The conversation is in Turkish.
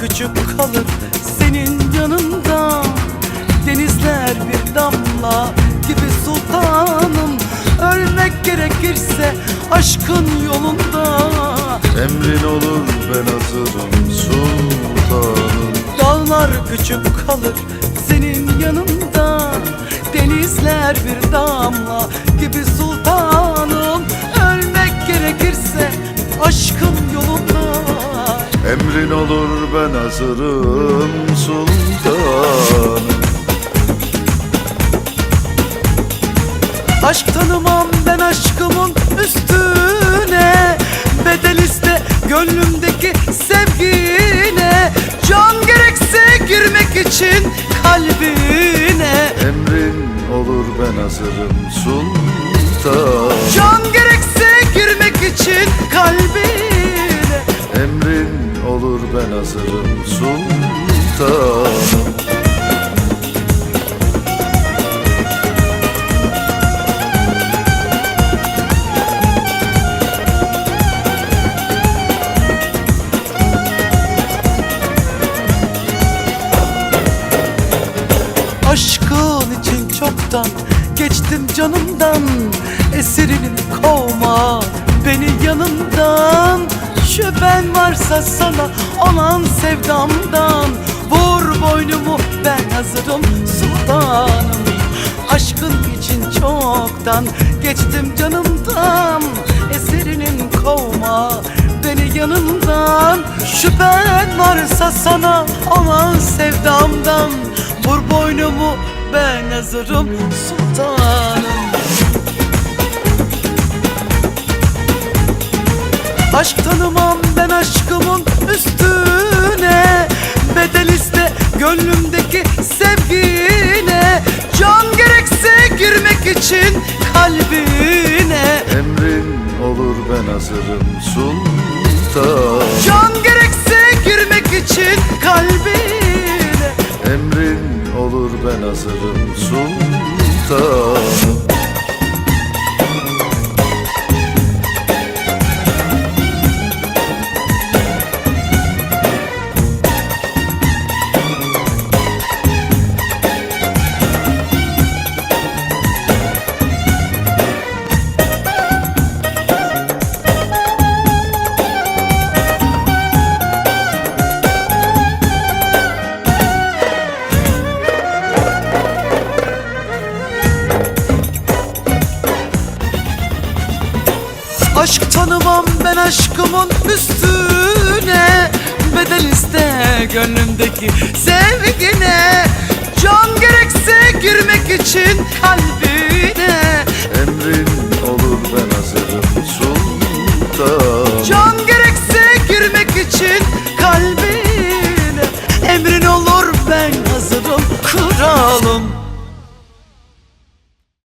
Küçük kalır senin yanında. Denizler bir damla gibi sultanım. Ölmek gerekirse aşkın yolunda. Emrin olur ben hazırım sultanım. Dağlar küçük kalır senin yanında. Denizler bir damla gibi sultanım ben hazırım sultanım. Aşk tanımam ben aşkımın üstüne. Bedel iste gönlümdeki sevgine. Can gerekse girmek için kalbine. Emrin olur ben hazırım sultanım. Can ben hazırım sultanım. Aşkın için çoktan geçtim canımdan Esirini kovma beni yanımdan Şüphen varsa sana olan sevdamdan Vur boynumu ben hazırım sultanım. Aşkın için çoktan geçtim canımdan Eserinin kovma beni yanımdan Şüphen varsa sana olan sevdamdan Vur boynumu ben hazırım sultanım aşkımın üstüne Bedel iste gönlümdeki sevgine. Can gerekse girmek için kalbine. Emrin olur ben hazırım sultanım Can gerekse girmek için kalbine. Emrin olur ben hazırım sultanım tanımam ben aşkımın üstüne Bedel iste gönlümdeki sevgine. Can gerekse girmek için kalbine